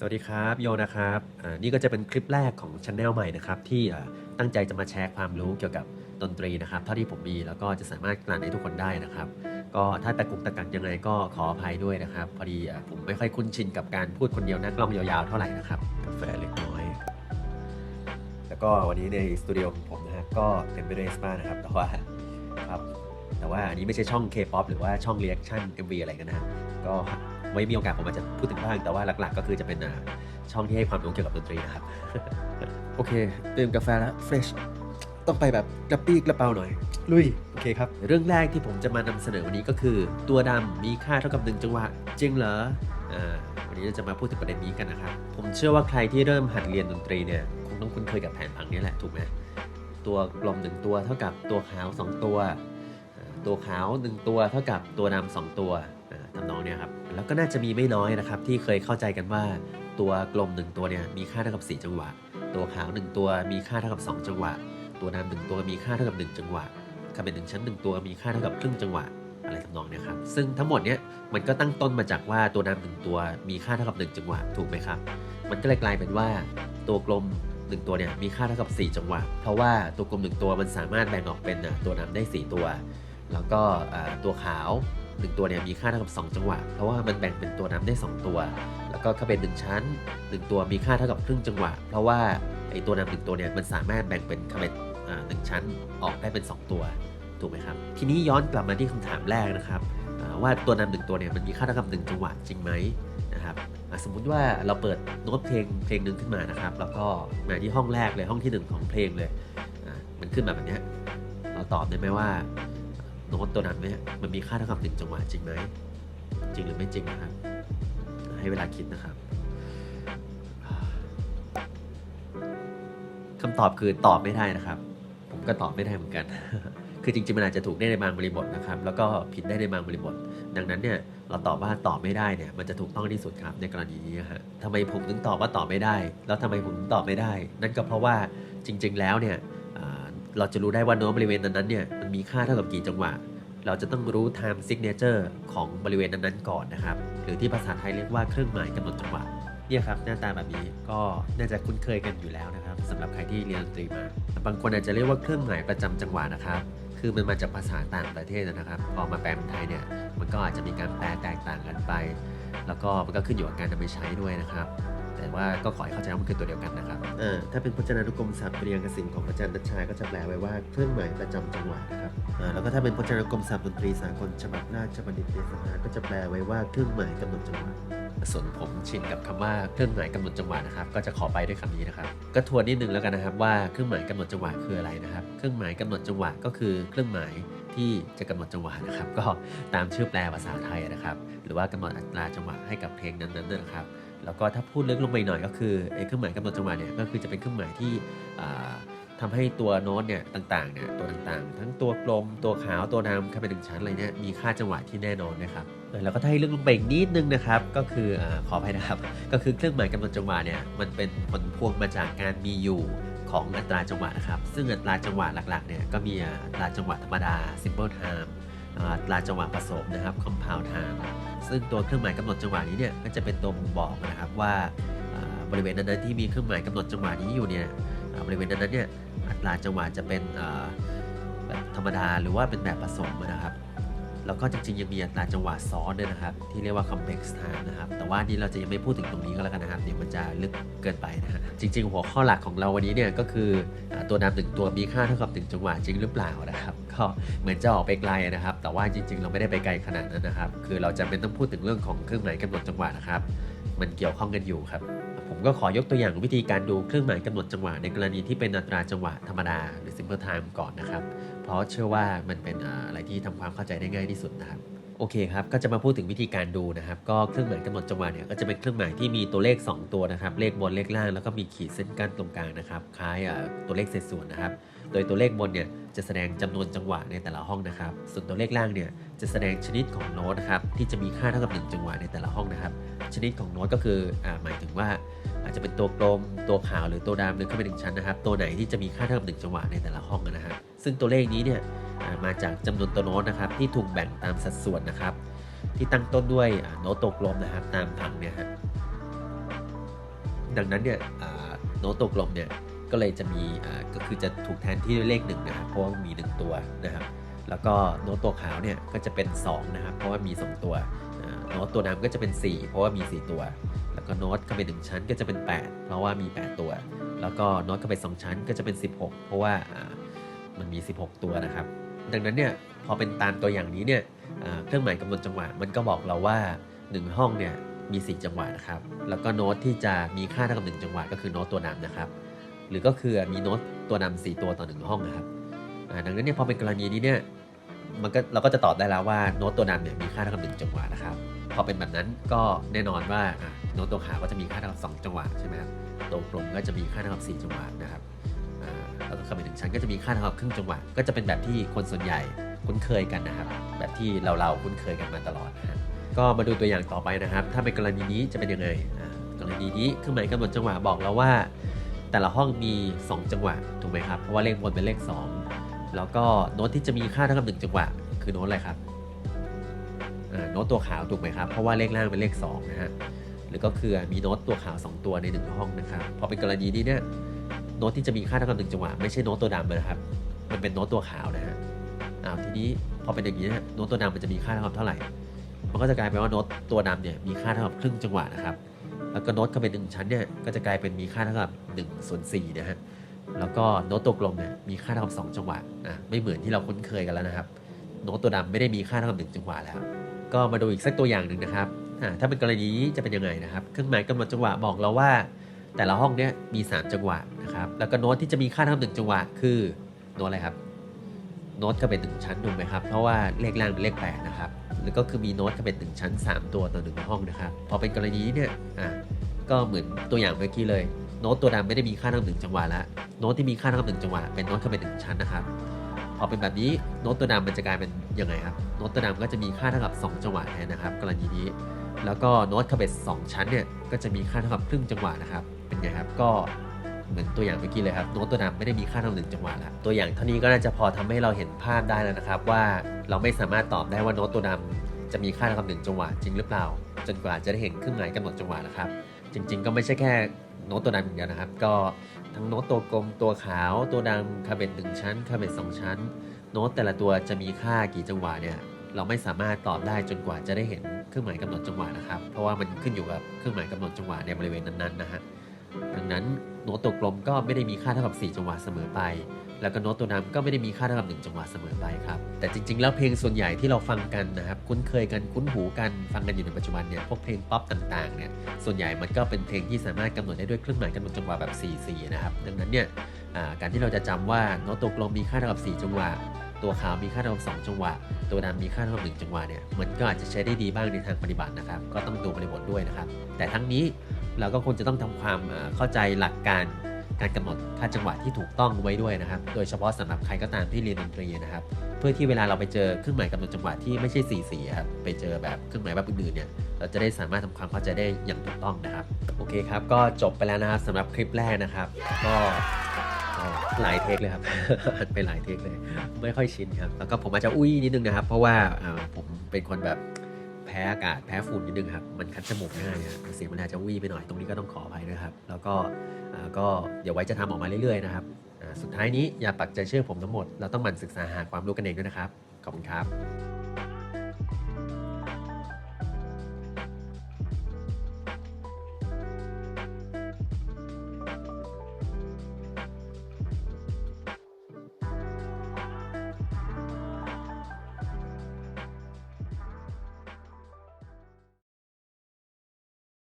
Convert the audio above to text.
สวัสดีครับโยนะครับอ่านี่ก็จะเป็นคลิปแรกของช anel ใหม่นะครับที่อ่าตั้งใจจะมาแชร์ความรู้เกี่ยวกับดนตรีนะครับเท่าที่ผมมีแล้วก็จะสามารถกลั่นให้ทุกคนได้นะครับ ก็ถ้าตะกุกตะกักยังไงก็ขออภัยด้วยนะครับ พอดีอ่าผมไม่ค่อยคุ้นชินกับการพูดคนเดียวหน้ากล้องยาวๆเท่าไหร่นะครับกาแฟเล็กน้อย แล้วก็วันนี้ในสตูดิโอของผมนะครับก็เต็มไปด้วยเอสปานะครับแต่ว่าครับแต่ว่าอันนี้ไม่ใช่ช่อง K-POP หรือว่าช่อง Reaction MV อะไรกันนะครับก็ ไว้มีโอกาสผมอาจจะพูดถึงบ้างแต่ว่าหลักๆ ก็คือจะเป็นอ่าช่องที่ให้ความรู้เกี่ยวกับดนตรีนะครับ โอเคดื่มกาแฟแล้วเฟรชต้องไปแบบกระปี้กระเป๋าหน่อย ลุย โอเคครับ เรื่องแรกที่ผมจะมานำเสนอวันนี้ก็คือ ตัวดำมีค่าเท่ากับหนึ่งจังหวะ จริงเหรออ่าวันนี้เราจะมาพูดถึงประเด็นนี้กันนะครับ ผมเชื่อว่าใครที่เริ่มหัดเรียนดนตรีเนี่ยคงต้องคุ้นเคยกับแผนผังนี้แหละถูกไหมตัวกลมหนึ่งตัวเท่ากับตัวขาวสองตัวอ่าตัวขาวหนึ่งตัวเท่ากับตัวดำสองตัวอ่า ทำนองเนี้ยครับ แล้วก็น่าจะมีไม่น้อยนะครับ ที่เคยเข้าใจกันว่าตัวกลมหนึ่งตัวเนี่ยมีค่าเท่ากับ 4 จังหวะ ตัวขาวหนึ่งตัวมีค่าเท่ากับ 2 จังหวะ ตัวดำหนึ่งตัวมีค่าเท่ากับ 1 จังหวะคาเป็นหนึ่งชั้นหนึ่งตัวมีค่าเท่ากับครึ่งจังหวะอะไรทำนองเนี้ยครับ ซึ่งทั้งหมดเนี้ยมันก็ตั้งต้นมาจากว่าตัวดำหนึ่งตัวมีค่าเท่ากับ 1 จังหวะถูกไหมครับ มันก็เลยกลายเป็นว่าตัวกลมหนึ่งตัวเนี่ยมีค่าเท่ากับ 4 จังหวะ เพราะว่าตัวกลมหนึ่งตัวมันสามารถแบ่งออกเป็นตัวดำได้ 4 ตัว แล้วก็ตัวขาว หนึ่งตัวเนี่ยมีค่าเท่ากับ 2 จังหวะ เพราะว่ามันแบ่งเป็นตัวดำได้ 2 ตัว แล้วก็คาเป็นหนึ่งชั้น 1 ตัวมีค่าเท่ากับครึ่งจังหวะ เพราะว่าไอตัวนำหนึ่งตัวเนี่ยมันสามารถแบ่งเป็นคาเป็นหนึ่งชั้นออกได้เป็น 2 ตัวถูกไหมครับ ทีนี้ย้อนกลับมาที่คำถามแรกนะครับว่าตัวนำหนึ่งตัวเนี่ยมันมีค่าเท่ากับ 1 จังหวะจริงไหมนะครับสมมุติว่าเราเปิดโน้ตเพลงเพลงหนึ่งขึ้นมานะครับ แล้วก็มาที่ห้องแรกเลยห้องที่หนึ่งของเพลงเลยมันขึ้นมาแบบนี้เราตอบได้ไหมว่า โน้ตตัวนั้นเนี่ยมันมีค่าเท่ากับหนึ่งจังหวะจริงไหม จริงหรือไม่จริงนะครับ ให้เวลาคิดนะครับคำตอบคือตอบไม่ได้นะครับ ผมก็ตอบไม่ได้เหมือนกัน คือจริงๆมันอาจจะถูกได้ในบางบริบทนะครับ แล้วก็ผิดได้ในบางบริบท ดังนั้นเนี่ยเราตอบว่าตอบไม่ได้เนี่ยมันจะถูกต้องที่สุดครับในกรณีนี้ฮะทำไมผมถึงตอบว่าตอบไม่ได้ แล้วทำไมผมถึงตอบไม่ได้ นั่นก็เพราะว่าจริง ๆ แล้วเนี่ย เราจะรู้ได้ว่าโน้ตบริเวณนั้นๆเนี่ยมันมีค่าเท่ากับกี่จังหวะ เราจะต้องรู้ time signature ของบริเวณนั้นๆก่อนนะครับ หรือที่ภาษาไทยเรียกว่าเครื่องหมายกำหนดจังหวะเนี่ยครับหน้าตาแบบนี้ก็น่าจะคุ้นเคยกันอยู่แล้วนะครับสำหรับใครที่เรียนดนตรีมา บางคนอาจจะเรียกว่าเครื่องหมายประจำจังหวะนะครับคือมันมาจากภาษาต่างประเทศนะครับพอมาแปลเป็นไทยเนี่ยมันก็อาจจะมีการแปลแตกต่างกันไป แล้วก็มันก็ขึ้นอยู่กับการนำไปใช้ด้วยนะครับ แต่ว่าก็ขอให้เข้าใจว่ามันคือตัวเดียวกันนะครับอ่าถ้าเป็นพจนานุกรมศัพท์เรียงกสินของอาจารย์นัชชาก็จะแปลไว้ว่าเครื่องหมายประจำจังหวะนะครับอ่าแล้วก็ถ้าเป็นพจนานุกรมศัพท์ดนตรีสากลฉบับราชบัณฑิตยสภาก็จะแปลไว้ว่าเครื่องหมายกำหนดจังหวะ ส่วนผมชินกับคำว่าเครื่องหมายกำหนดจังหวะนะครับ ก็จะขอไปด้วยคำนี้นะครับ ก็ทวนนิดนึงแล้วกันนะครับว่าเครื่องหมายกำหนดจังหวะคืออะไรนะครับ เครื่องหมายกำหนดจังหวะก็คือเครื่องหมายที่จะกำหนดจังหวะนะครับ ก็ตามชื่อแปลภาษาไทยนะครับ หรือว่ากำหนดอัตราจังหวะให้กับเพลงนั้นๆนะครับ แล้วก็ถ้าพูดลึกลงไปหน่อยก็คือเครื่องหมายกำหนดจังหวะเนี่ยก็คือจะเป็นเครื่องหมายที่อ่าทำให้ตัวโน้ตเนี่ยต่างๆเนี่ยตัวต่างๆ ทั้งตัวกลมตัวขาวตัวดำขึ้นไปหนึ่งชั้นอะไรเนี่ยมีค่าจังหวะที่แน่นอนนะครับแล้วก็ถ้าให้ลึกลงไปอีกนิดนึงนะครับก็คืออขออภัยนะครับก็คือเครื่องหมายกำหนดจังหวะเนี่ยมันเป็นผลพวงมาจากการมีอยู่ของอัตราจังหวะนะครับซึ่งอัตราจังหวะหลักๆเนี่ยก็มีอัตราจังหวะธรรมดา simple time อัตราจังหวะผสมนะครับ compound time ซึ่งตัวเครื่องหมายกำหนดจังหวะนี้เนี่ยก็จะเป็นตัวบ่งบอกนะครับว่าบริเวณนั้นๆที่มีเครื่องหมายกำหนดจังหวะนี้อยู่เนี่ยบริเวณนั้นๆเนี่ยอัตราจังหวะจะเป็นแบบธรรมดาหรือว่าเป็นแบบผสมนะครับ แล้วก็จริงๆยังมีอัตราจังหวะซ้อนด้วยนะครับ ที่เรียกว่า complex time นะครับ แต่ว่านี่เราจะยังไม่พูดถึงตรงนี้ก็แล้วกันนะครับ เดี๋ยวมันจะลึกเกินไปนะฮะจริง ๆ หัวข้อหลักของเราวันนี้เนี่ยก็คือตัวนำหนึ่งตัวมีค่าเท่ากับหนึ่งจังหวะจริงหรือเปล่านะครับ ก็เหมือนจะออกไปไกลนะครับ แต่ว่าจริง ๆ เราไม่ได้ไปไกลขนาดนั้นนะครับ คือเราจะเป็นต้องพูดถึงเรื่องของเครื่องหมายกำหนดจังหวะนะครับ มันเกี่ยวข้องกันอยู่ครับ ผมก็ขอยกตัวอย่างวิธีการดูเครื่องหมายกำหนดจังหวะในกรณีที่เป็นอัตราจังหวะธรรมดาหรือ simple time ก่อนนะครับ เพราะเชื่อว่ามันเป็นอ่าอะไรที่ทำความเข้าใจได้ง่ายที่สุดนะครับ โอเคครับ ก็จะมาพูดถึงวิธีการดูนะครับ ก็เครื่องหมายกำหนดจังหวะเนี่ย ก็จะเป็นเครื่องหมายที่มีตัวเลข 2 ตัวนะครับ เลขบนเลขล่าง แล้วก็มีขีดเส้นกั้นตรงกลางนะครับ คล้ายอ่าตัวเลขเศษส่วนนะครับ โดยตัวเลขบนเนี่ยจะแสดงจำนวนจังหวะในแต่ละห้องนะครับ ส่วนตัวเลขล่างเนี่ยจะแสดงชนิดของโน้ตนะครับ ที่จะมีค่าเท่ากับ 1 จังหวะในแต่ละห้องนะครับ ชนิดของโน้ตก็คืออาหมายถึงว่าอาจจะเป็นตัวกลม ตัวขาวหรือตัวดำหรือขึ้นไปหนึ่งชั้นนะครับ ตัวไหนที่จะมีค่าเท่ากับหนึ่งจังหวะในแต่ละห้องนะฮะซึ่งตัวเลขนี้เนี่ย มาจากจำนวนตัวโน้ตนะครับ ที่ถูกแบ่งตามสัดส่วนนะครับ ที่ตั้งต้นด้วยโน้ตตกลมนะครับ ตามผังเนี่ยฮะดังนั้นเนี่ยโน้ตตกลมเนี่ยก็เลยจะมีก็คือจะถูกแทนที่ด้วยเลขหนึ่งนะครับเพราะว่ามี 1 ตัวนะครับ แล้วก็โน้ตตัวขาวเนี่ยก็จะเป็น2นะครับเพราะว่ามี 2 ตัวโน้ตตัวดำก็จะเป็น 4 เพราะว่ามี 4 ตัว แล้วก็โน้ตเข้าไปหนึ่งชั้นก็จะเป็น 8 เพราะว่ามี 8 ตัว แล้วก็โน้ตเข้าไป2ชั้นก็จะเป็น 16 เพราะว่าอ่ามันมี 16 ตัวนะครับ ดังนั้นเนี่ยพอเป็นตามตัวอย่างนี้เนี่ยเครื่องหมายกำหนดจังหวะมันก็บอกเราว่า 1 ห้องเนี่ยมี 4 จังหวะนะครับ แล้วก็โน้ตที่จะมีค่าเท่ากับ1จังหวะก็คือโน้ตตัวดำนะครับ หรือก็คือมีโน้ตตัวดำ4ตัวต่อ 1 ห้องนะครับดังนั้นเนี่ยพอเป็นกรณีนี้เนี่ยมันก็เราก็จะตอบได้แล้วว่าโน้ตตัวดำเนี่ยมีค่าเท่ากับ1จังหวะนะครับ พอเป็นแบบนั้นก็แน่นอนว่าโน้ตตัวขาก็จะมีค่าเท่ากับ2จังหวะใช่ไหมครับตัวกลมก็จะมีค่าเท่ากับ4จังหวะนะครับ แล้วก็เข้าไปหนึ่งชั้นก็จะมีค่าเท่ากับครึ่งจังหวะก็จะเป็นแบบที่คนส่วนใหญ่คุ้นเคยกันนะครับ แบบที่เราเราๆคุ้นเคยกันมาตลอดนะก็มาดูตัวอย่างต่อไปนะครับ ถ้าเป็นกรณีนี้จะเป็นยังไงกรณีนี้เครื่องหมายกำหนดจังหวะบอกเราว่า แต่ละห้องมี 2 จังหวะถูกไหมครับเพราะว่าเลขบนเป็นเลข 2 แล้วก็โน้ตที่จะมีค่าเท่ากับ1จังหวะ คือโน้ตอะไรครับโน้ตตัวขาวถูกไหมครับเพราะว่าเลขล่างเป็นเลข2นะฮะหรือก็คือมีโน้ตตัวขาว 2 ตัวใน 1 ห้องนะครับพอเป็นกรณีนี้เนี่ย โน้ตที่จะมีค่าเท่ากับ1จังหวะไม่ใช่โน้ตตัวดำนะครับ มันเป็นโน้ตตัวขาวนะฮะอ้าวทีนี้พอเป็นอย่างนี้นะโน้ตตัวดำมันจะมีค่าเท่ากับเท่าไหร่ มันก็จะกลายเป็นว่าโน้ตตัวดำเนี่ยมีค่าเท่ากับครึ่งจังหวะนะครับ แล้วก็โน้ตเข้าไปหนึ่งชั้นเนี่ยก็จะกลายเป็นมีค่าเท่ากับ1ส่วน4นะฮะ แล้วก็โน้ตตัวกลมเนี่ยมีค่าเท่ากับ2จังหวะอะไม่เหมือนที่เราคุ้นเคยกันแล้วนะครับ โน้ตตัวดำไม่ได้มีค่าเท่ากับ1จังหวะแล้ว ก็มาดูอีกสักตัวอย่างหนึ่งนะครับอะถ้าเป็นกรณีนี้จะเป็นยังไงนะครับ เครื่องหมายกำหนดจังหวะบอกเราว่า แต่ละห้องเนี่ยมี 3 จังหวะ นะครับ แล้วก็โน้ตที่จะมีค่าเท่ากับ1จังหวะคือโน้ตอะไรครับ โน้ตเข้าไปหนึ่งชั้นถูกไหมครับ เพราะว่าเลขล่างเป็นเลข8นะครับหรือก็คือมีโน้ตเข้าไปหนึ่งชั้น 3 ตัวต่อหนึ่งห้องนะครับ พอเป็นกรณีนี้เนี่ย อะ ก็เหมือนตัวอย่างเมื่อกี้เลย โน้ตตัวดำไม่ได้มีค่าเท่ากับหนึ่งจังหวะแล้วโน้ตที่มีค่าเท่ากับหนึ่งจังหวะเป็นโน้ตเข้าไปหนึ่งชั้นนะครับ พอเป็นแบบนี้โน้ตตัวดำมันจะกลายเป็นยังไงครับ โน้ตตัวดำก็จะมีค่าเท่ากับ 2 จังหวะแทนนะครับ กรณีนี้ แล้วก็โน้ตเข้าไปสองชั้นเนี่ย ก็จะมีค่าเท่ากับครึ่งจังหวะนะครับ เป็นไงครับ ก็ เหมือนตัวอย่างเมื่อกี้เลยครับโน้ตตัวดำไม่ได้มีค่าเท่าหนึ่งจังหวะแล้วตัวอย่างเท่านี้ก็น่าจะพอทำให้เราเห็นภาพได้แล้วนะครับ ว่าเราไม่สามารถตอบได้ว่าโน้ตตัวดำจะมีค่าเท่ากับหนึ่งจังหวะจริงหรือเปล่า จนกว่าจะได้เห็นเครื่องหมายกำหนดจังหวะนะครับ จริง ๆ ก็ไม่ใช่แค่โน้ตตัวดำอย่างเดียวนะครับ ก็ทั้งโน้ตตัวกลมตัวขาวตัวดำคาเบตหนึ่งชั้นคาเบตสองชั้น โน้ตแต่ละตัวจะมีค่ากี่จังหวะเนี่ยเราไม่สามารถตอบได้จนกว่าจะได้เห็นเครื่องหมายกำหนดจังหวะนะครับ เพราะว่ามันขึ้นอยู่กับเครื่องหมายกำหนดจังหวะในบริเวณนั้นๆนะฮะดังนั้น โน้ตตัวกลมก็ไม่ได้มีค่าเท่ากับ 4 จังหวะเสมอไป แล้วก็โน้ตตัวดำก็ไม่ได้มีค่าเท่ากับ 1 จังหวะเสมอไปครับ แต่จริง ๆ แล้วเพลงส่วนใหญ่ที่เราฟังกันนะครับคุ้นเคยกันคุ้นหูกันฟังกันอยู่ในปัจจุบันเนี่ยพวกเพลงป๊อปต่างๆเนี่ยส่วนใหญ่มันก็เป็นเพลงที่สามารถกำหนดได้ด้วยเครื่องหมายกำหนดจังหวะแบบ 4-4 นะครับดังนั้นเนี่ยการที่เราจะจำว่าโน้ตตัวกลมมีค่าเท่ากับ 4 จังหวะตัวขาวมีค่าเท่ากับ2จังหวะ ตัวดำมีค่าเท่ากับ1จังหวะเนี่ย มันก็อาจจะใช้ได้ดีบ้างในทางปฏิบัตินะครับ ก็ต้องดูบริบทด้วยนะครับ แต่ทั้งนี้ เราก็ควรจะต้องทำความเข้าใจหลักการการกำหนดค่าจังหวะที่ถูกต้องไว้ด้วยนะครับ โดยเฉพาะสำหรับใครก็ตามที่เรียนดนตรีนะครับ เพื่อที่เวลาเราไปเจอเครื่องหมายกำหนดจังหวะที่ไม่ใช่4ีสีครับ ไปเจอแบบเครื่องหมายแบบอื่นๆเนี่ย เราจะได้สามารถทำความเข้าใจได้อย่างถูกต้องนะครับ โอเคครับ ก็จบไปแล้วนะครับสำหรับคลิปแรกนะครับ ก็หลายเทคเลยครับไปหลายเทคเลย ไม่ค่อยชินครับ แล้วก็ผมอาจจะอุ้ยนิดนึงนะครับ เพราะว่าผมเป็นคนแบบ แพ้อากาศแพ้ฝุ่นนิดนึงครับ มันคัดจมูกง่ายครับเสียงมันอาจจะวี่ไปหน่อยตรงนี้ก็ต้องขออภัยด้วยครับ แล้วก็ก็เดี๋ยวไว้จะทำออกมาเรื่อยๆนะครับสุดท้ายนี้อย่าปักใจเชื่อผมทั้งหมด เราต้องหมั่นศึกษาหาความรู้กันเองด้วยนะครับ ขอบคุณครับ